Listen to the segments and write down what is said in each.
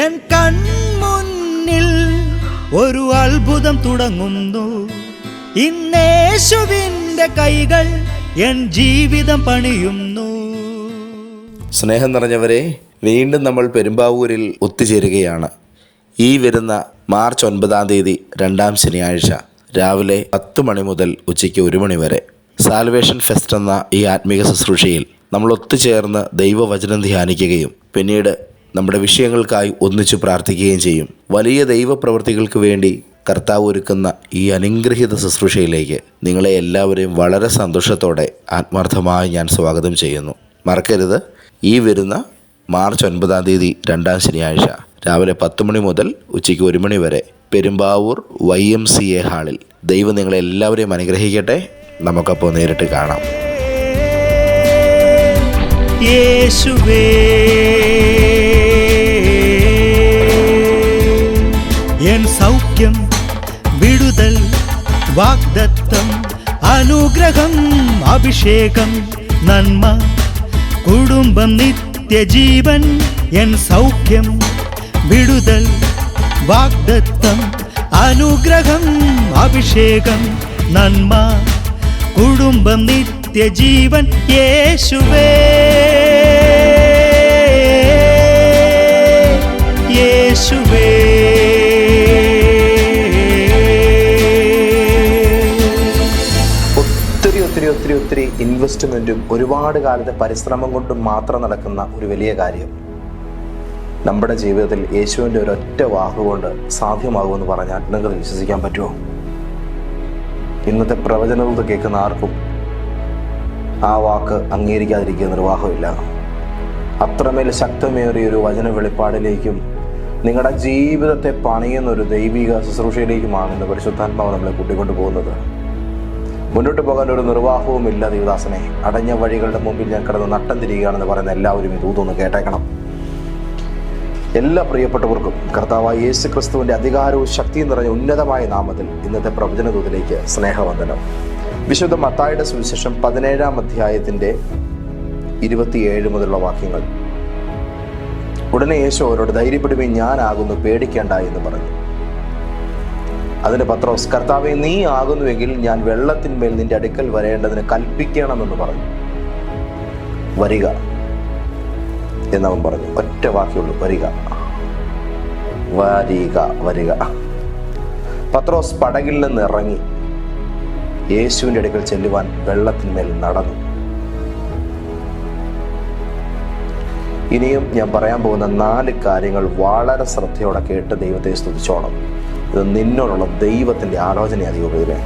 N കൺമുന്നിൽ ഒരു അത്ഭുതം തുടങ്ങുന്നു. ഇന്നേശുവിന്റെ കൈകൾ എൻ ജീവിതം പണിയുന്നു. സ്നേഹം നിറഞ്ഞവരെ വീണ്ടും നമ്മൾ പെരുമ്പാവൂരിൽ ഒത്തുചേരുകയാണ്. ഈ വരുന്ന മാർച്ച് ഒൻപതാം തീയതി രണ്ടാം ശനിയാഴ്ച രാവിലെ പത്ത് മണി മുതൽ ഉച്ചയ്ക്ക് ഒരു മണി വരെ. സാൽവേഷൻ ഫെസ്റ്റ് എന്ന ഈ ആത്മീക ശുശ്രൂഷയിൽ നമ്മൾ ഒത്തുചേർന്ന് ദൈവവചനം ധ്യാനിക്കുകയും പിന്നീട് നമ്മുടെ വിഷയങ്ങൾക്കായി ഒന്നിച്ചു പ്രാർത്ഥിക്കുകയും ചെയ്യും. വലിയ ദൈവപ്രവർത്തികൾക്ക് വേണ്ടി കർത്താവ് ഒരുക്കുന്ന ഈ അനുഗ്രഹീത ശുശ്രൂഷയിലേക്ക് നിങ്ങളെ എല്ലാവരെയും വളരെ സന്തോഷത്തോടെ ആത്മാർത്ഥമായി ഞാൻ സ്വാഗതം ചെയ്യുന്നു. മറക്കരുത്. ഈ വരുന്ന മാർച്ച് ഒൻപതാം തീയതി രണ്ടാം ശനിയാഴ്ച രാവിലെ പത്ത് മണി മുതൽ ഉച്ചയ്ക്ക് ഒരു മണി വരെ Perumbavoor Y M C A ഹാളിൽ ദൈവം നിങ്ങളെ എല്ലാവരെയും അനുഗ്രഹിക്കട്ടെ. നമുക്കപ്പോൾ നേരിട്ട് കാണാം. യേശുവേ. സൗഖ്യം വിടുതൽ വാഗ്ദത്തം അനുഗ്രഹം അഭിഷേകം നന്മ കുടുംബം നിത്യജീവൻ എൻ സൗഖ്യം വിടുതൽ വാഗ്ദത്തം അനുഗ്രഹം അഭിഷേകം നന്മ കുടുംബം നിത്യജീവൻ യേശുവേ. യേശുവേ. ഒത്തിരി ഇൻവെസ്റ്റ്മെന്റും ഒരുപാട് കാലത്തെ പരിശ്രമം കൊണ്ടും മാത്രം നടക്കുന്ന ഒരു വലിയ കാര്യം. നമ്മുടെ ജീവിതത്തിൽ യേശുവിന്റെ ഒരൊറ്റ വാക്കുകൊണ്ട് സാധ്യമാകുമെന്ന് പറഞ്ഞാൽ നിങ്ങൾക്ക് വിശ്വസിക്കാൻ പറ്റുമോ? ഇന്നത്തെ പ്രവചനങ്ങൾ കേൾക്കുന്ന ആർക്കും ആ വാക്ക് അംഗീകരിക്കാതിരിക്കുക നിർവാഹമില്ല. അത്രമേൽ ശക്തമേറിയ ഒരു വചന വെളിപ്പാടിലേക്കും നിങ്ങളുടെ ജീവിതത്തെ പണിയുന്ന ഒരു ദൈവിക ശുശ്രൂഷയിലേക്കുമാണ് ഇന്ന് പരിശുദ്ധാത്മാവ് നമ്മളെ കൂട്ടിക്കൊണ്ടു പോകുന്നത് മുന്നോട്ട് പോകാൻ ഒരു നിർവാഹവും ഇല്ല ദേവദാസനെ അടഞ്ഞ വഴികളുടെ മുമ്പിൽ ഞാൻ കിടന്ന് നട്ടം തിരികുകയാണെന്ന് പറയുന്ന എല്ലാവരും ഇത് ഊതൊന്ന് കേട്ടേക്കണം. എല്ലാ പ്രിയപ്പെട്ടവർക്കും കർത്താവായ യേശു ക്രിസ്തുവിന്റെ അധികാരവും ശക്തിയും നിറഞ്ഞ ഉന്നതമായ നാമത്തിൽ ഇന്നത്തെ പ്രവചന ദൂതിലേക്ക് സ്നേഹവന്ദനം. വിശുദ്ധ മത്തായുടെ സുവിശേഷം പതിനേഴാം അധ്യായത്തിന്റെ ഇരുപത്തിയേഴ് മുതലുള്ള വാക്യങ്ങൾ. ഉടനെ യേശു അവരോട് ധൈര്യപ്പെടുമേ ഞാനാകുന്നു പേടിക്കേണ്ട എന്ന് പറഞ്ഞു. അതിന് പത്രോസ് കർത്താവെ നീ ആകുന്നുവെങ്കിൽ ഞാൻ വെള്ളത്തിന്മേൽ നിന്റെ അടുക്കൽ വരേണ്ടതിന് കൽപ്പിക്കണമെന്ന് പറഞ്ഞു. വരിക എന്നവൻ പറഞ്ഞു. ഒറ്റ വാക്കിയുള്ളു വരിക. വരിക വരിക. പത്രോസ് പടകിൽ നിന്ന് ഇറങ്ങി. യേശുവിന്റെ അടുക്കൽ ചെല്ലുവാൻ വെള്ളത്തിന്മേൽ നടന്നു. ഇനിയും ഞാൻ പറയാൻ പോകുന്ന നാല് കാര്യങ്ങൾ വളരെ ശ്രദ്ധയോടെ കേട്ട് ദൈവത്തെ സ്തുതിച്ചോണം. ഇത് നിന്നോടുള്ള ദൈവത്തിന്റെ ആലോചനയാണ് അധികരെ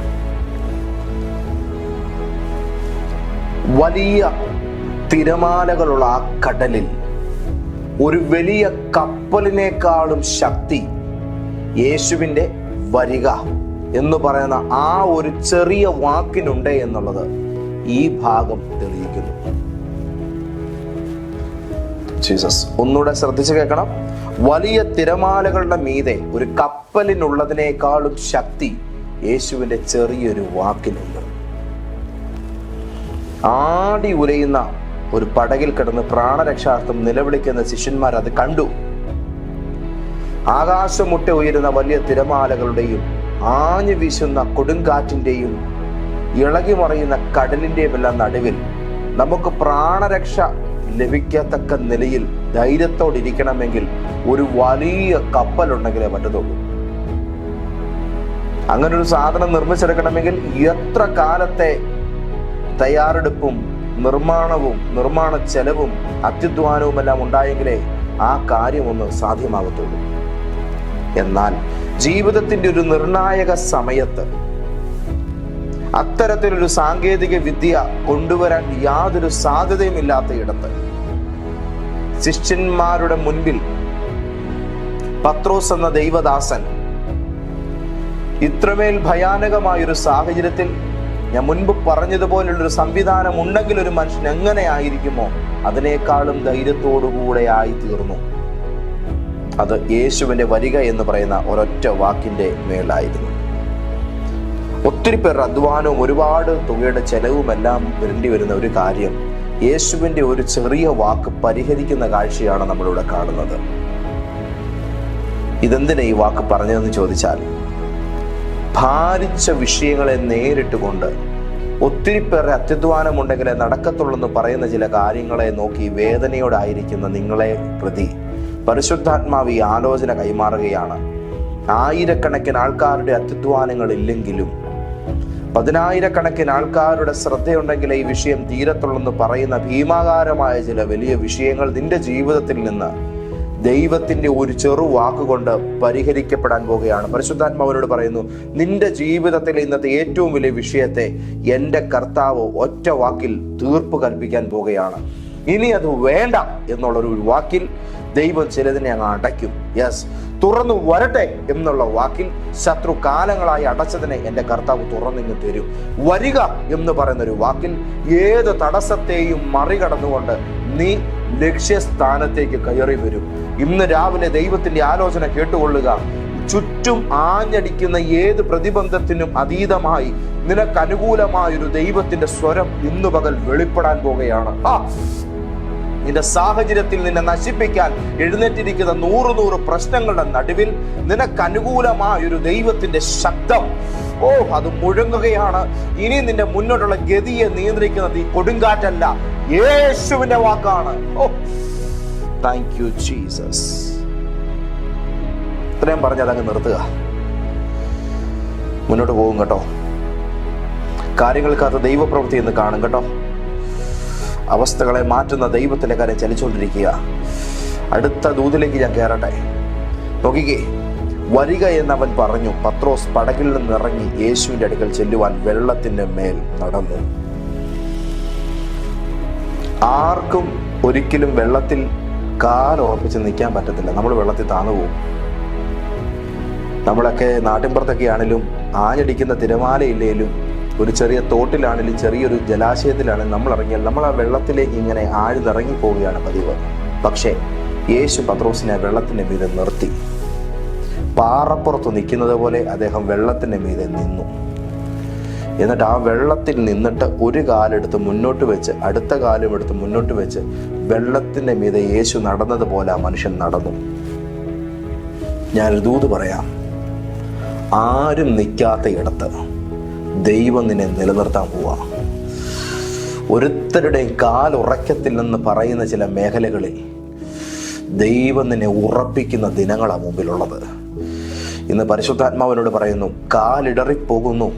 വലിയ തിരമാലകളുള്ള ആ കടലിൽ ഒരു വലിയ കപ്പലിനേക്കാളും ശക്തി യേശുവിന്റെ വരിക എന്ന് പറയുന്ന ആ ഒരു ചെറിയ വാക്കിനുണ്ട് എന്നുള്ളത് ഈ ഭാഗം തെളിയിക്കുന്നു. ജീസസ് ഒന്നുകൂടെ ശ്രദ്ധിച്ചു കേൾക്കണം. വലിയ തിരമാലകളുടെ മീതെ ഒരു കപ്പലിനുള്ളതിനേക്കാളും ശക്തി യേശുവിന്റെ ചെറിയൊരു വാക്കിനുണ്ട്. ആടി ഉലയുന്ന ഒരു പടകിൽ കിടന്ന് പ്രാണരക്ഷാർത്ഥം നിലവിളിക്കുന്ന ശിഷ്യന്മാർ അത് കണ്ടു. ആകാശമുട്ട ഉയരുന്ന വലിയ തിരമാലകളുടെയും ആഞ്ഞു വീശുന്ന കൊടുങ്കാറ്റിന്റെയും ഇളകി മറിയുന്ന കടലിന്റെയും എല്ലാം നടുവിൽ നമുക്ക് പ്രാണരക്ഷ ലഭിക്കത്തക്ക നിലയിൽ ധൈര്യത്തോടെ ഇരിക്കണമെങ്കിൽ ഒരു വലിയ കപ്പലുണ്ടെങ്കിലേ പറ്റത്തുള്ളൂ. അങ്ങനെ ഒരു സാധനം നിർമ്മിച്ചെടുക്കണമെങ്കിൽ എത്ര കാലത്തെ തയ്യാറെടുപ്പും നിർമ്മാണവും നിർമ്മാണ ചെലവും അത്യുദ്ധാനവും എല്ലാം ഉണ്ടായെങ്കിലേ ആ കാര്യമൊന്ന് സാധ്യമാകത്തുള്ളൂ. എന്നാൽ ജീവിതത്തിന്റെ ഒരു നിർണായക സമയത്ത് അത്തരത്തിലൊരു സാങ്കേതിക വിദ്യ കൊണ്ടുവരാൻ യാതൊരു സാധ്യതയും ഇല്ലാത്ത ഇടത്ത് ശിഷ്യന്മാരുടെ മുൻപിൽ പത്രോസ് എന്ന ദൈവദാസൻ ഇത്രമേൽ ഭയാനകമായൊരു സാഹചര്യത്തിൽ ഞാൻ മുൻപ് പറഞ്ഞതുപോലുള്ളൊരു സംവിധാനം ഉണ്ടെങ്കിൽ ഒരു മനുഷ്യൻ എങ്ങനെ ആയിരിക്കുമോ അതിനേക്കാളും ധൈര്യത്തോടുകൂടെ ആയി തീർന്നു അത് യേശുവിന്റെ വരിക എന്ന് പറയുന്ന ഒരൊറ്റ വാക്കിന്റെ മേലായിരുന്നു ഒത്തിരി പേർ അധ്വാനവും ഒരുപാട് തുകയുടെ ചെലവും എല്ലാം വരേണ്ടി വരുന്ന ഒരു കാര്യം യേശുവിന്റെ ഒരു ചെറിയ വാക്ക് പരിഹരിക്കുന്ന കാഴ്ചയാണ് നമ്മളിവിടെ കാണുന്നത്. ഇതെന്തിനാ ഈ വാക്ക് പറഞ്ഞതെന്ന് ചോദിച്ചാൽ ഭാരിച്ച വിഷയങ്ങളെ നേരിട്ട് കൊണ്ട് ഒത്തിരി പേരുടെ അത്യധ്വാനമുണ്ടെങ്കിലേ നടക്കത്തുള്ളെന്ന് പറയുന്ന ചില കാര്യങ്ങളെ നോക്കി വേദനയോടായിരിക്കുന്ന നിങ്ങളെ പ്രതി പരിശുദ്ധാത്മാവ് ഈ ആലോചന കൈമാറുകയാണ്. ആയിരക്കണക്കിന് ആൾക്കാരുടെ അത്യധ്വാനങ്ങൾ ഇല്ലെങ്കിലും പതിനായിരക്കണക്കിന് ആൾക്കാരുടെ ശ്രദ്ധയുണ്ടെങ്കിൽ ഈ വിഷയം തീരത്തുള്ളെന്ന് പറയുന്ന ഭീമാകാരമായ ചില വലിയ വിഷയങ്ങൾ നിന്റെ ജീവിതത്തിൽ നിന്ന് ദൈവത്തിന്റെ ഒരു ചെറു വാക്കുകൊണ്ട് പരിഹരിക്കപ്പെടാൻ പോവുകയാണ്. പരിശുദ്ധാത്മാവനോട് പറയുന്നു നിന്റെ ജീവിതത്തിൽ ഇന്നത്തെ ഏറ്റവും വലിയ വിഷയത്തെ എന്റെ കർത്താവ് ഒറ്റ വാക്കിൽ തീർപ്പ് കൽപ്പിക്കാൻ പോവുകയാണ്. ഇനി അത് വേണ്ട എന്നുള്ളൊരു വാക്കിൽ ദൈവം ചിലതിനെ അങ്ങ് അടയ്ക്കും. യെസ് തുറന്നു വരട്ടെ എന്നുള്ള വാക്കിൽ ശത്രു കാലങ്ങളായി അടച്ചതിനെ എന്റെ കർത്താവ് തുറന്നിങ്ങ് തരും. വരിക എന്ന് പറയുന്ന ഒരു വാക്കിൽ ഏത് തടസ്സത്തെയും മറികടന്നുകൊണ്ട് നീ ലക്ഷ്യസ്ഥാനത്തേക്ക് കയറി വരും. ഇന്ന് രാവിലെ ദൈവത്തിന്റെ ആലോചന കേട്ടുകൊള്ളുക. ചുറ്റും ആഞ്ഞടിക്കുന്ന ഏത് പ്രതിബന്ധത്തിനും അതീതമായി നിനക്ക് അനുകൂലമായ ഒരു ദൈവത്തിന്റെ സ്വരം ഇന്നു പകൽ വെളിപ്പെടാൻ പോകുകയാണ് ആ നിന്റെ സാഹചര്യത്തിൽ നിന്നെ നശിപ്പിക്കാൻ എഴുന്നേറ്റിരിക്കുന്ന നൂറ് നൂറ് പ്രശ്നങ്ങളുടെ നടുവിൽ നിനക്ക് അനുകൂലമായ ഒരു ദൈവത്തിന്റെ ശബ്ദം. ഓ അത് മുഴങ്ങുകയാണ്. ഇനി നിന്റെ മുന്നോട്ടുള്ള ഗതിയെ നിയന്ത്രിക്കുന്നത് ഈ കൊടുങ്കാറ്റല്ല. യേശുവിന്റെ വാക്കാണ്. ഓ താങ്ക് യു ജീസസ് ഇത്രയും പറഞ്ഞ് അതങ്ങ് നിർത്തുക. മുന്നോട്ട് പോകും കേട്ടോ. കാര്യങ്ങൾക്കകത്ത് ദൈവപ്രവൃത്തി എന്ന് കാണും കേട്ടോ. അവസ്ഥകളെ മാറ്റുന്ന ദൈവത്തിന്റെ കാര്യം ചലിച്ചുകൊണ്ടിരിക്കുക. അടുത്ത ദൂതിലേക്ക് ഞാൻ കയറട്ടെ. നോക്കിക്കേ വരിക എന്നവൻ പറഞ്ഞു പത്രോസ് പടകിൽ നിന്നിറങ്ങി യേശുവിന്റെ അടുക്കൽ ചെല്ലുവാൻ വെള്ളത്തിന്റെ മേൽ നടന്നു. ആർക്കും ഒരിക്കലും വെള്ളത്തിൽ കാലുറപ്പിച്ച് നിൽക്കാൻ പറ്റത്തില്ല. നമ്മൾ വെള്ളത്തിൽ താന്നു പോകും നമ്മളൊക്കെ നാട്ടിൻപുറത്തൊക്കെ ആണെങ്കിലും ആഞ്ഞടിക്കുന്ന തിരമാലയില്ലേലും ഒരു ചെറിയ തോട്ടിലാണെങ്കിലും ചെറിയൊരു ജലാശയത്തിലാണ് നമ്മൾ ഇറങ്ങിയാൽ നമ്മൾ ആ വെള്ളത്തിലേക്ക് ഇങ്ങനെ ആഴ്ന്നിറങ്ങി പോവുകയാണ് പതിവ്. പക്ഷേ യേശു പത്രോസിനെ വെള്ളത്തിന്റെ മീതെ നിർത്തി. പാറപ്പുറത്ത് നിൽക്കുന്നത് പോലെ അദ്ദേഹം വെള്ളത്തിന്റെ മീതെ നിന്നു. എന്നിട്ട് ആ വെള്ളത്തിൽ നിന്നിട്ട് ഒരു കാലെടുത്ത് മുന്നോട്ട് വെച്ച് അടുത്ത കാലും എടുത്ത് മുന്നോട്ട് വെച്ച് വെള്ളത്തിന്റെ മീതെ യേശു നടന്നതുപോലെ ആ മനുഷ്യൻ നടന്നു. ഞാനൊരു ദൂത് പറയാം. ആരും നിൽക്കാത്ത ഇടത്ത് ദൈവം നിന്നെ നിലനിർത്താൻ പോവാ. ഒരുത്തരുടെയും കാലുറക്കത്തില്ലെന്ന് പറയുന്ന ചില മേഖലകളിൽ ദൈവം നിന്നെ ഉറപ്പിക്കുന്ന ദിനങ്ങളാണ് മുമ്പിലുള്ളത്. ഇന്ന് പരിശുദ്ധാത്മാവിനോട് പറയുന്നു കാലിടറിപ്പോകുന്നു.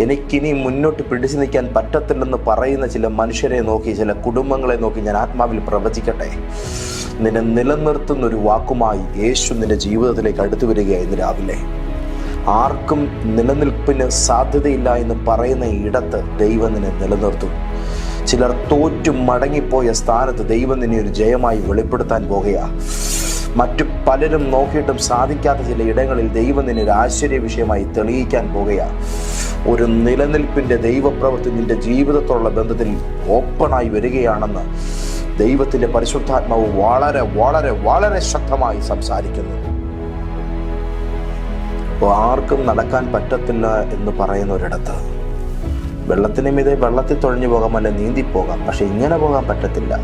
എനിക്കിനി മുന്നോട്ട് പിടിച്ചു നിൽക്കാൻ പറ്റത്തില്ലെന്ന് പറയുന്ന ചില മനുഷ്യരെ നോക്കി ചില കുടുംബങ്ങളെ നോക്കി ഞാൻ ആത്മാവിൽ പ്രവചിക്കട്ടെ. നിന്നെ നിലനിർത്തുന്ന ഒരു വാക്കുമായി യേശു നിന്റെ ജീവിതത്തിലേക്ക് അടുത്തു വരികയായി രാവിലെ. ആർക്കും നിലനിൽപ്പിന് സാധ്യതയില്ല എന്ന് പറയുന്ന ഇടത്ത് ദൈവം നിന്നെ നിലനിർത്തും. ചിലർ തോറ്റു മടങ്ങിപ്പോയ സ്ഥാനത്ത് ദൈവം നിന്നെ ഒരു ജയമായി വെളിപ്പെടുത്താൻ പോകുകയാ. മറ്റു പലരും നോക്കിയിട്ടും സാധിക്കാത്ത ചില ഇടങ്ങളിൽ ദൈവം ഒരു ആശ്ചര്യ വിഷയമായി തെളിയിക്കാൻ പോകുകയാ. ഒരു നിലനിൽപ്പിന്റെ ദൈവപ്രവൃത്തി നിന്റെ ജീവിതത്തോടുള്ള ബന്ധത്തിൽ ഓപ്പണായി വരികയാണെന്ന് ദൈവത്തിന്റെ പരിശുദ്ധാത്മാവ് വളരെ വളരെ വളരെ ശക്തമായി സംസാരിക്കുന്നു. ആർക്കും നടക്കാൻ പറ്റത്തില്ല എന്ന് പറയുന്ന ഒരിടത്ത് വെള്ളത്തിന് മീതെ വെള്ളത്തിൽ തുഴഞ്ഞു പോകാം അല്ലെ നീന്തിപ്പോകാം പക്ഷെ ഇങ്ങനെ പോകാൻ പറ്റത്തില്ല.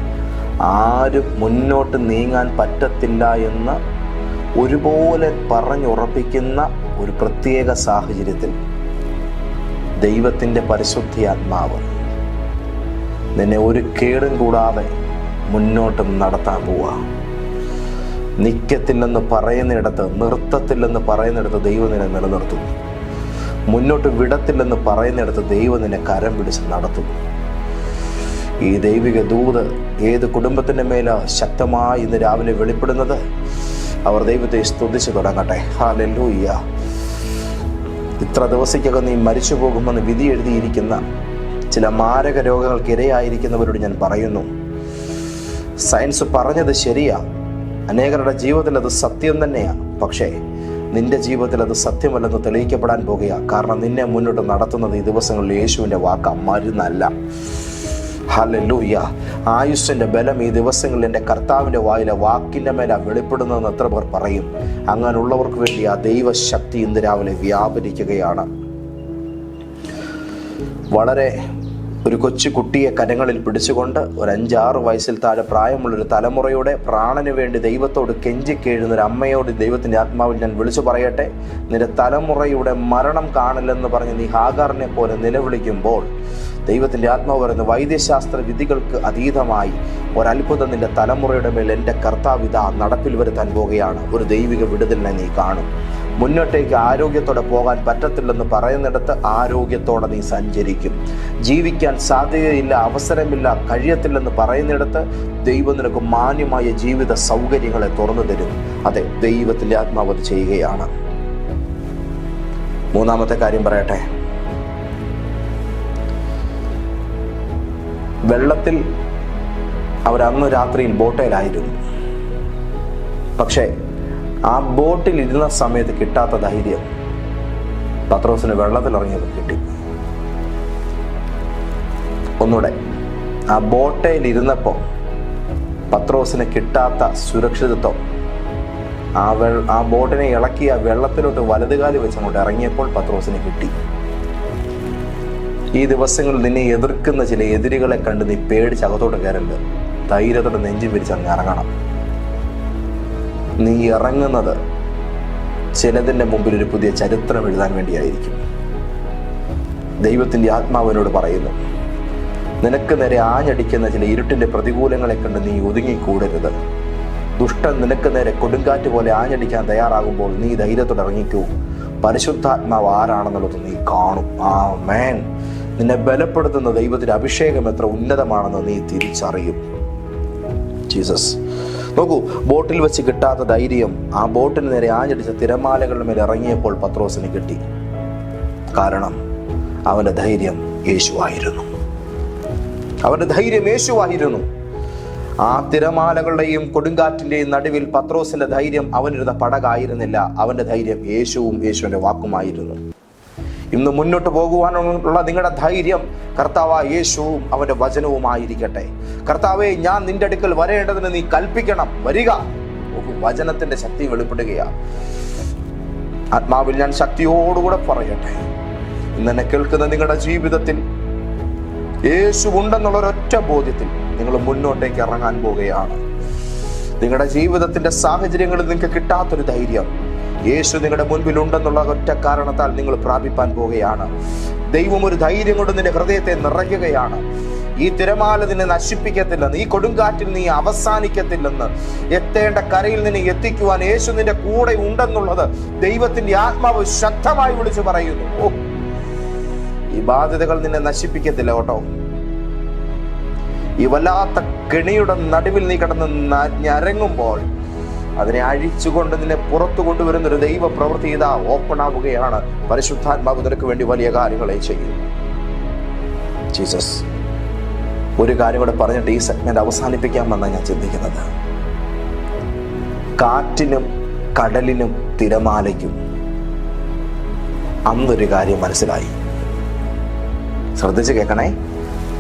ആരും മുന്നോട്ട് നീങ്ങാൻ പറ്റത്തില്ല എന്ന് ഒരുപോലെ പറഞ്ഞുറപ്പിക്കുന്ന ഒരു പ്രത്യേക സാഹചര്യത്തിൽ ദൈവത്തിന്റെ പരിശുദ്ധി ആത്മാവ് നിന്നെ ഒരു കേടും കൂടാതെ മുന്നോട്ടും നടത്താൻ പോവുക. നിൽക്കത്തില്ലെന്ന് പറയുന്നിടത്ത് നിർത്തത്തില്ലെന്ന് പറയുന്നിടത്ത് ദൈവം നിന്നെ നിലനിർത്തുന്നു മുന്നോട്ട് വിടത്തില്ലെന്ന് പറയുന്നിടത്ത് ദൈവം നിന്നെ കരം പിടിച്ച് നടത്തുന്നു ഈ ദൈവിക ദൂത് ഏത് കുടുംബത്തിന്റെ മേല ശക്തമായി ഇന്ന് രാവിലെ വെളിപ്പെടുന്നത്? അവർ ദൈവത്തെ സ്തുതിച്ച് തുടങ്ങട്ടെ. ഹാലല്ലൂയ്യ. ഇത്ര ദിവസത്തേക്കകം നീ മരിച്ചു പോകുമെന്ന് വിധി എഴുതിയിരിക്കുന്ന ചില മാരക രോഗങ്ങൾക്ക് ഇരയായിരിക്കുന്നവരോട് ഞാൻ പറയുന്നു. സയൻസ് പറഞ്ഞത് ശരിയാ. അനേകരുടെ ജീവിതത്തിൽ അത് സത്യം തന്നെയാണ് പക്ഷേ നിന്റെ ജീവിതത്തിൽ അത് സത്യമല്ലെന്ന് തെളിയിക്കപ്പെടാൻ പോകുക കാരണം നിന്നെ മുന്നോട്ട് നടത്തുന്നത് ഈ ദിവസങ്ങളിൽ യേശുവിന്റെ വാക്ക മരുന്നല്ല. ഹലൂയ്യ ആയുസ്സിന്റെ ബലം ഈ ദിവസങ്ങളിൽ എന്റെ കർത്താവിന്റെ വായിലെ വാക്കിന്റെ മേലെ വെളിപ്പെടുന്നതെന്ന് എത്ര പേർ പറയും. അങ്ങനെയുള്ളവർക്ക് വേണ്ടി ആ ദൈവശക്തി ഇന്ന് രാവിലെ വ്യാപരിക്കുകയാണ്. വളരെ ഒരു കൊച്ചു കുട്ടിയെ കരങ്ങളിൽ പിടിച്ചുകൊണ്ട് ഒരു അഞ്ചാറ് വയസ്സിൽ താഴെ പ്രായമുള്ളൊരു തലമുറയുടെ പ്രാണന് വേണ്ടി ദൈവത്തോട് കെഞ്ചിക്കേഴുന്ന ഒരു അമ്മയോട് ദൈവത്തിന്റെ ആത്മാവിൽ ഞാൻ വിളിച്ചു പറയട്ടെ. നിന്റെ തലമുറയുടെ മരണം കാണില്ലെന്ന് പറഞ്ഞ് നീ ഹാഗാറിനെ പോലെ നിലവിളിക്കുമ്പോൾ ദൈവത്തിന്റെ ആത്മാവ് പറയുന്ന വൈദ്യശാസ്ത്ര വിധികൾക്ക് അതീതമായി ഒരത്ഭുതം നിന്റെ തലമുറയുടെ മേൽ എന്റെ കർത്താവിത നടപ്പിൽ വരുത്താൻ പോകുകയാണ് ഒരു ദൈവിക വിടുതലിനെ നീ കാണും. മുന്നോട്ടേക്ക് ആരോഗ്യത്തോടെ പോകാൻ പറ്റത്തില്ലെന്ന് പറയുന്നിടത്ത് ആരോഗ്യത്തോടെ നീ സഞ്ചരിക്കും. ജീവിക്കാൻ സാധ്യതയില്ല അവസരമില്ല കഴിയത്തില്ലെന്ന് പറയുന്നിടത്ത് ദൈവം നിനക്ക് മാന്യമായ ജീവിത സൗകര്യങ്ങളെ തുറന്നു തരും. അതെ ദൈവത്തിന്റെ ആത്മാവ് ചെയ്യുകയാണ്. മൂന്നാമത്തെ കാര്യം പറയട്ടെ. വെള്ളത്തിൽ അവരന്ന് രാത്രിയിൽ ബോട്ടയിലായിരുന്നു പക്ഷേ ആ ബോട്ടിൽ ഇരുന്ന സമയത്ത് കിട്ടാത്ത ധൈര്യം. പത്രോസിന് വെള്ളത്തിൽ ഇറങ്ങിയപ്പോൾ കിട്ടി. ഒന്നുകൂടെ ആ ബോട്ടയിൽ ഇരുന്നപ്പോൾ പത്രോസിന് കിട്ടാത്ത സുരക്ഷിതത്വം. ആ വെ ആ ബോട്ടിനെ ഇളക്കി ആ വെള്ളത്തിലോട്ട് വലതുകാലി വെച്ച് അങ്ങോട്ട് ഇറങ്ങിയപ്പോൾ പത്രോസിന് കിട്ടി. ഈ ദിവസങ്ങളിൽ നിന്നെ എതിർക്കുന്ന ചില എതിരികളെ കണ്ട് നീ പേടിച്ച് അകത്തോട്ട് കയറരുത്. ധൈര്യത്തോടെ നെഞ്ചും പിരിച്ച് അങ്ങ് ഇറങ്ങണം. നീ ഇറങ്ങുന്നത് ചിലതിന്റെ മുമ്പിൽ ഒരു പുതിയ ചരിത്രം എഴുതാൻ വേണ്ടിയായിരിക്കും. ദൈവത്തിന്റെ ആത്മാവിനോട് പറയുന്നു നിനക്ക് നേരെ ആഞ്ഞടിക്കുന്ന ചില ഇരുട്ടിന്റെ പ്രതികൂലങ്ങളെ കണ്ട് നീ ഒതുങ്ങിക്കൂടരുത്. ദുഷ്ടൻ നിനക്ക് നേരെ കൊടുങ്കാറ്റ് പോലെ ആഞ്ഞടിക്കാൻ തയ്യാറാകുമ്പോൾ നീ ധൈര്യത്തോടെ ഇറങ്ങിക്കൂ. പരിശുദ്ധാത്മാവ് ആരാണെന്നുള്ളത് നീ കാണും. ആ മേൻ നിന്നെ ബലപ്പെടുത്തുന്ന ദൈവത്തിന്റെ അഭിഷേകം എത്ര ഉന്നതമാണെന്ന് നീ തിരിച്ചറിയും. ജീസസ് നോക്കൂ ബോട്ടിൽ വെച്ച് കിട്ടാത്ത ധൈര്യം ആ ബോട്ടിന് നേരെ ആഞ്ഞടിച്ച തിരമാലകളുടെ മേൽ ഇറങ്ങിയപ്പോൾ പത്രോസിന് കിട്ടി. കാരണം അവന്റെ ധൈര്യം യേശുവായിരുന്നു. അവന്റെ ധൈര്യം യേശുവായിരുന്നു. ആ തിരമാലകളുടെയും കൊടുങ്കാറ്റിന്റെയും നടുവിൽ പത്രോസിന്റെ ധൈര്യം അവനിരുന്ന പടകായിരുന്നില്ല. അവന്റെ ധൈര്യം യേശുവും യേശുവിന്റെ വാക്കുമായിരുന്നു. ഇന്ന് മുന്നോട്ട് പോകുവാനുള്ള നിങ്ങളുടെ ധൈര്യം കർത്താവ് യേശുവും അവന്റെ വചനവുമായിരിക്കട്ടെ. കർത്താവെ ഞാൻ നിന്റെ അടുക്കൽ വരേണ്ടതിന് നീ കൽപ്പിക്കണം. വരിക. വചനത്തിന്റെ ശക്തി വെളിപ്പെടുകയാണ് ആത്മാവിൽ ഞാൻ ശക്തിയോടുകൂടെ പറയട്ടെ. ഇന്ന് കേൾക്കുന്ന നിങ്ങളുടെ ജീവിതത്തിൽ യേശു ഉണ്ടെന്നുള്ള ഒരൊറ്റ ബോധ്യത്തിൽ നിങ്ങൾ മുന്നോട്ടേക്ക് ഇറങ്ങാൻ പോവുകയാണ്. നിങ്ങളുടെ ജീവിതത്തിന്റെ സാഹചര്യങ്ങളിൽ നിങ്ങൾക്ക് കിട്ടാത്തൊരു ധൈര്യം. യേശു നിങ്ങളുടെ മുൻപിൽ ഉണ്ടെന്നുള്ള ഒറ്റ കാരണത്താൽ നിങ്ങൾ പ്രാപിപ്പാൻ പോവുകയാണ്. ദൈവം ഒരു ധൈര്യം കൊണ്ട് നിന്റെ ഹൃദയത്തെ നിറയ്ക്കുകയാണ്. ഈ തിരമാല നിന്നെ നശിപ്പിക്കത്തില്ലെന്ന് ഈ കൊടുങ്കാറ്റിൽ നീ അവസാനിക്കത്തില്ലെന്ന്. എത്തേണ്ട കരയിൽ നിന്നെ എത്തിക്കുവാൻ യേശു നിന്റെ കൂടെ ഉണ്ടെന്നുള്ളത് ദൈവത്തിന്റെ ആത്മാവ് ശക്തമായി വിളിച്ചു പറയുന്നു. ഓ ഈ ബാധ്യതകൾ നിന്നെ നശിപ്പിക്കത്തില്ല കേട്ടോ. ഈ വല്ലാത്ത കെണിയുടെ നടുവിൽ നീ കിടന്ന് ഞരങ്ങുമ്പോൾ അതിനെ അഴിച്ചുകൊണ്ട് നിന്നെ പുറത്തു കൊണ്ടുവരുന്ന ഒരു ദൈവ പ്രവൃത്തി ഇതാ ഓപ്പൺ ആവുകയാണ് പരിശുദ്ധാത്മാവ് നിനക്ക് വേണ്ടി വലിയ കാര്യങ്ങളെ ചെയ്യും. ജീസസ് ഒരു കാര്യം കൂടെ പറഞ്ഞിട്ട് ഈ സെഗ്മെന്റ് അവസാനിപ്പിക്കാമെന്നാണ് ഞാൻ ചിന്തിക്കുന്നത്. കാറ്റിനും കടലിനും തിരമാലയ്ക്കും അന്നൊരു കാര്യം മനസ്സിലായി. ശ്രദ്ധിച്ച് കേൾക്കണേ.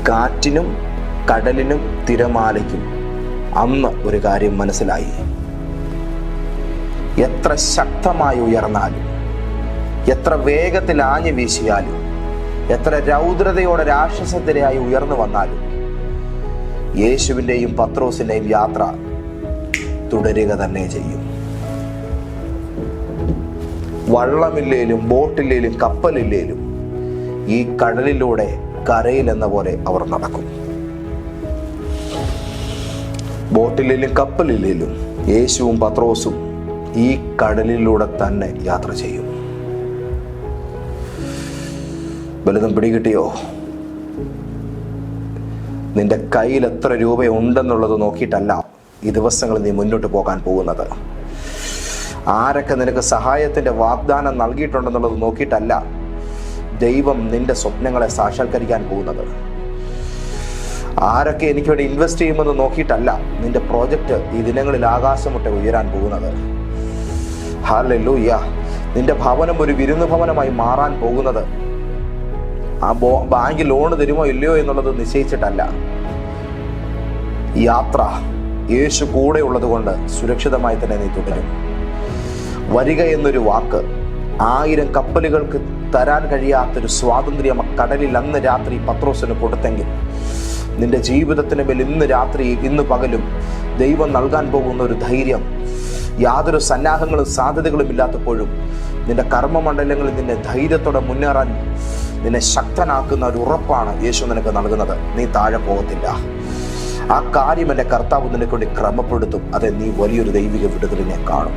കാറ്റിനും കടലിനും തിരമാലയ്ക്കും അന്ന് ഒരു കാര്യം മനസ്സിലായി. എത്ര ശക്തമായി ഉയർന്നാലും എത്ര വേഗത്തിൽ ആഞ്ഞു വീശിയാലും എത്ര രൗദ്രതയോടെ രാക്ഷസത്തിരയായി ഉയർന്നു വന്നാലും യേശുവിന്റെയും പത്രോസിന്റെയും യാത്ര തുടരുക തന്നെ ചെയ്യും. വള്ളമില്ലേലും ബോട്ടില്ലേലും കപ്പലില്ലേലും ഈ കടലിലൂടെ കരയിലെന്ന പോലെ അവർ നടക്കും. ബോട്ടിലേലും കപ്പലില്ലേലും യേശുവും പത്രോസും ഈ കടലിലൂടെ തന്നെ യാത്ര ചെയ്യും. വലുതും പിടികിട്ടിയോ? നിന്റെ കയ്യിൽ എത്ര രൂപയുണ്ടെന്നുള്ളത് നോക്കിയിട്ടല്ല ഈ ദിവസങ്ങൾ നീ മുന്നോട്ട് പോകാൻ പോകുന്നത്. ആരൊക്കെ നിനക്ക് സഹായത്തിന്റെ വാഗ്ദാനം നൽകിയിട്ടുണ്ടെന്നുള്ളത് നോക്കിയിട്ടല്ല ദൈവം നിന്റെ സ്വപ്നങ്ങളെ സാക്ഷാത്കരിക്കാൻ പോകുന്നത്. ആരൊക്കെ എനിക്ക് വേണ്ടി ഇൻവെസ്റ്റ് ചെയ്യുമെന്ന് നോക്കിയിട്ടല്ല നിന്റെ പ്രോജക്റ്റ് ഈ ദിനങ്ങളിൽ ആകാശമുട്ട ഉയരാൻ പോകുന്നത്. ഹാലൂയ്യ നിന്റെ ഭവനം ഒരു വിരുന്ന് ഭവനമായി മാറാൻ പോകുന്നത്. ആ ബാങ്ക് ലോൺ തരുമോ ഇല്ലയോ എന്നുള്ളത് നിശ്ചയിച്ചിട്ടല്ല. യാത്ര യേശു കൂടെ ഉള്ളത് കൊണ്ട് സുരക്ഷിതമായി തന്നെ നീ തുടരും. വരിക എന്നൊരു വാക്ക് ആയിരം കപ്പലുകൾക്ക് തരാൻ കഴിയാത്തൊരു സ്വാതന്ത്ര്യം കടലിൽ അന്ന് രാത്രി പത്രോസിന് കൊടുത്തെങ്കിൽ നിന്റെ ജീവിതത്തിന് മേൽ ഇന്ന് രാത്രി ഇന്ന് പകലും ദൈവം നൽകാൻ പോകുന്ന ഒരു ധൈര്യം യാതൊരു സന്നാഹങ്ങളും സാധ്യതകളും ഇല്ലാത്തപ്പോഴും നിന്റെ കർമ്മമണ്ഡലങ്ങളിൽ നിന്നെ ധൈര്യത്തോടെ മുന്നേറാൻ നിന്നെ ശക്തനാക്കുന്ന ഒരു ഉറപ്പാണ് യേശു നിനക്ക് നൽകുന്നത്. നീ താഴെ പോകത്തില്ല. ആ കാര്യം എന്റെ കർത്താവ് നിനക്ക് വേണ്ടി ക്രമപ്പെടുത്തും. അതെ നീ വലിയൊരു ദൈവിക വിടുതലിനെ കാണും.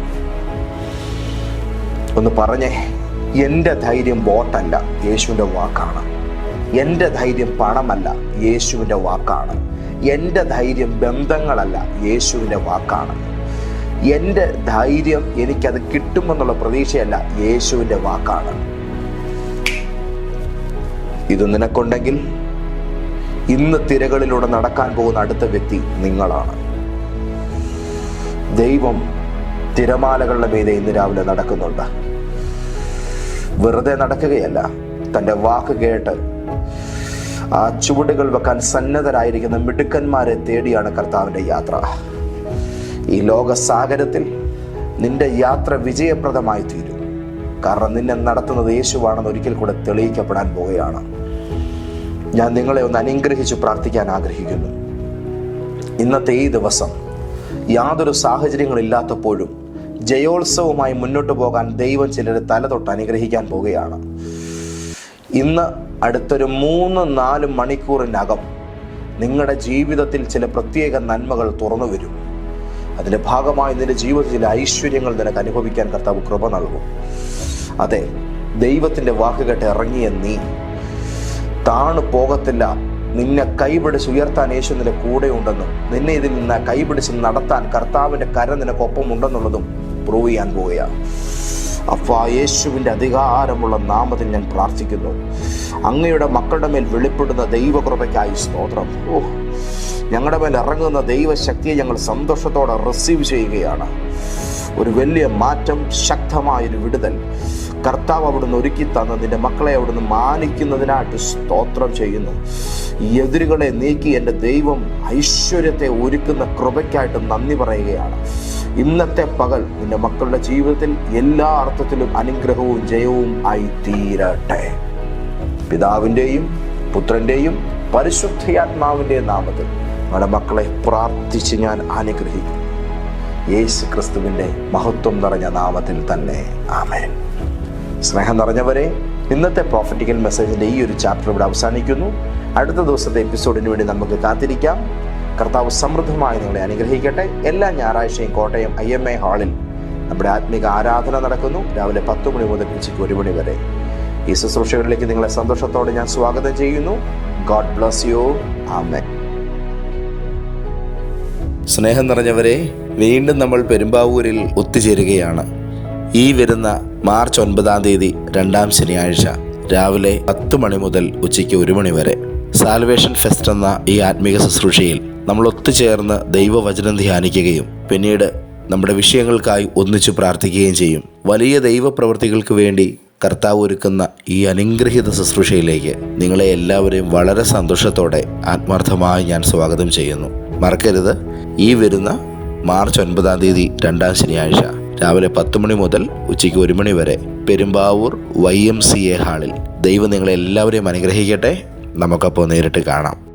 ഒന്ന് പറഞ്ഞേ എന്റെ ധൈര്യം വോട്ടല്ല യേശുവിന്റെ വാക്കാണ്. എന്റെ ധൈര്യം പണമല്ല യേശുവിന്റെ വാക്കാണ്. എന്റെ ധൈര്യം ബന്ധങ്ങളല്ല യേശുവിന്റെ വാക്കാണ്. എന്റെ ധൈര്യം എനിക്കത് കിട്ടുമെന്നുള്ള പ്രതീക്ഷയല്ല യേശുവിന്റെ വാക്കാണ്. ഇത് നിനക്കുണ്ടെങ്കിൽ ഇന്ന് തിരകളിലൂടെ നടക്കാൻ പോകുന്ന അടുത്ത വ്യക്തി നിങ്ങളാണ്. ദൈവം തിരമാലകളുടെ മീതെ ഇന്ന് രാവിലെ നടക്കുന്നുണ്ട്. വെറുതെ നടക്കുകയല്ല തന്റെ വാക്ക് കേട്ട് ആ ചുവടുകൾ വെക്കാൻ സന്നദ്ധരായിരിക്കുന്ന മിടുക്കന്മാരെ തേടിയാണ് കർത്താവിന്റെ യാത്ര. ഈ ലോകസാഗരത്തിൽ നിന്റെ യാത്ര വിജയപ്രദമായി തീരും. കാരണം നിന്നെ നടത്തുന്നത് യേശുവാണെന്ന് ഒരിക്കൽ കൂടെ തെളിയിക്കപ്പെടാൻ പോവുകയാണ്. ഞാൻ നിങ്ങളെ ഒന്ന് അനുഗ്രഹിച്ച് പ്രാർത്ഥിക്കാൻ ആഗ്രഹിക്കുന്നു. ഇന്നത്തെ ഈ ദിവസം യാതൊരു സാഹചര്യങ്ങളില്ലാത്തപ്പോഴും ജയോത്സവമായി മുന്നോട്ട് പോകാൻ ദൈവം ചിലരെ തലതൊട്ട് അനുഗ്രഹിക്കാൻ പോവുകയാണ്. ഇന്ന് അടുത്തൊരു മൂന്ന് നാല് മണിക്കൂറിനകം നിങ്ങളുടെ ജീവിതത്തിൽ ചില പ്രത്യേക നന്മകൾ തുറന്നു വരും. അതിന്റെ ഭാഗമായി നിന്റെ ജീവിതത്തിലെ ഐശ്വര്യങ്ങൾ നിനക്ക് അനുഭവിക്കാൻ കർത്താവ് കൃപ നൽകും. അതെ ദൈവത്തിന്റെ വാക്കുകെട്ട് ഇറങ്ങിയ നീ താണു പോകത്തില്ല. നിന്നെ കൈപിടിച്ച് ഉയർത്താൻ യേശു നിന്റെ കൂടെ ഉണ്ടെന്നും നിന്നെ ഇതിൽ നിന്ന് കൈപിടിച്ച് നടത്താൻ കർത്താവിന്റെ കര നിനക്കൊപ്പം ഉണ്ടെന്നുള്ളതും പ്രൂവ് ചെയ്യാൻ പോവുകയാണ് അപ്പാ യേശുവിന്റെ അധികാരമുള്ള നാമത്തിൽ ഞാൻ പ്രാർത്ഥിക്കുന്നു. അങ്ങയുടെ മക്കളുടെ മേൽ വെളിപ്പെടുന്ന ദൈവകൃപയ്ക്കായി സ്തോത്രം. ഓ ഞങ്ങളുടെ മേൽ ഇറങ്ങുന്ന ദൈവശക്തിയെ ഞങ്ങൾ സന്തോഷത്തോടെ റിസീവ് ചെയ്യുകയാണ്. ഒരു വലിയ മാറ്റം ശക്തമായൊരു വിടുതൽ കർത്താവ് അവിടുന്ന് ഒരുക്കി തന്ന. നിന്റെ മക്കളെ അവിടുന്ന് മാനിക്കുന്നതിനായിട്ട് സ്തോത്രം ചെയ്യുന്നു. എതിരുകളെ നീക്കി എന്റെ ദൈവം ഐശ്വര്യത്തെ ഒരുക്കുന്ന കൃപയ്ക്കായിട്ട് നന്ദി പറയുകയാണ്. ഇന്നത്തെ പകൽ നിന്റെ മക്കളുടെ ജീവിതത്തിൽ എല്ലാ അർത്ഥത്തിലും അനുഗ്രഹവും ജയവും ആയി തീരട്ടെ. പിതാവിന്റെയും പുത്രന്റെയും പരിശുദ്ധയാത്മാവിന്റെയും നാമത്തിൽ നമ്മുടെ മക്കളെ പ്രാർത്ഥിച്ച് ഞാൻ അനുഗ്രഹിക്കും. യേശു ക്രിസ്തുവിന്റെ മഹത്വം നിറഞ്ഞ നാമത്തിൽ തന്നെ. ആമേൻ. സ്നേഹം നിറഞ്ഞവരെ ഇന്നത്തെ പ്രോഫറ്റിക്കൽ മെസ്സേജിന്റെ ഈ ഒരു ചാപ്റ്റർ ഇവിടെ അവസാനിക്കുന്നു. അടുത്ത ദിവസത്തെ എപ്പിസോഡിന് വേണ്ടി നമുക്ക് കാത്തിരിക്കാം. കർത്താവ് സമൃദ്ധമായി നിങ്ങളെ അനുഗ്രഹിക്കട്ടെ. എല്ലാ ഞായറാഴ്ചയും കോട്ടയം ഐ എം എ ഹാളിൽ നമ്മുടെ ആത്മീക ആരാധന നടക്കുന്നു. രാവിലെ പത്ത് മണി മുതൽ ഉച്ചയ്ക്ക് ഒരു മണി വരെ. ഈ ശുശ്രൂഷകളിലേക്ക് നിങ്ങളെ സന്തോഷത്തോടെ ഞാൻ സ്വാഗതം ചെയ്യുന്നു. ഗോഡ് ബ്ലസ് യു ആമേ സ്നേഹം നിറഞ്ഞവരെ വീണ്ടും നമ്മൾ പെരുമ്പാവൂരിൽ ഒത്തുചേരുകയാണ്. ഈ വരുന്ന മാർച്ച് ഒൻപതാം തീയതി രണ്ടാം ശനിയാഴ്ച രാവിലെ പത്ത് മണി മുതൽ ഉച്ചയ്ക്ക് ഒരു മണി വരെ. സാൽവേഷൻ ഫെസ്റ്റ് എന്ന ഈ ആത്മീക ശുശ്രൂഷയിൽ നമ്മൾ ഒത്തുചേർന്ന് ദൈവവചനം ധ്യാനിക്കുകയും പിന്നീട് നമ്മുടെ വിഷയങ്ങൾക്കായി ഒന്നിച്ചു പ്രാർത്ഥിക്കുകയും ചെയ്യും. വലിയ ദൈവപ്രവൃത്തികൾക്ക് വേണ്ടി കർത്താവ് ഒരുക്കുന്ന ഈ അനുഗ്രഹീത ശുശ്രൂഷയിലേക്ക് നിങ്ങളെ എല്ലാവരെയും വളരെ സന്തോഷത്തോടെ ആത്മാർത്ഥമായി ഞാൻ സ്വാഗതം ചെയ്യുന്നു. മറക്കരുത്. ഈ വരുന്ന മാർച്ച് ഒൻപതാം തീയതി രണ്ടാം ശനിയാഴ്ച രാവിലെ പത്ത് മണി മുതൽ ഉച്ചയ്ക്ക് ഒരു മണി വരെ Perumbavoor Y M C A ഹാളിൽ ദൈവം നിങ്ങളെ എല്ലാവരെയും അനുഗ്രഹിക്കട്ടെ. നമുക്കപ്പോൾ നേരിട്ട് കാണാം.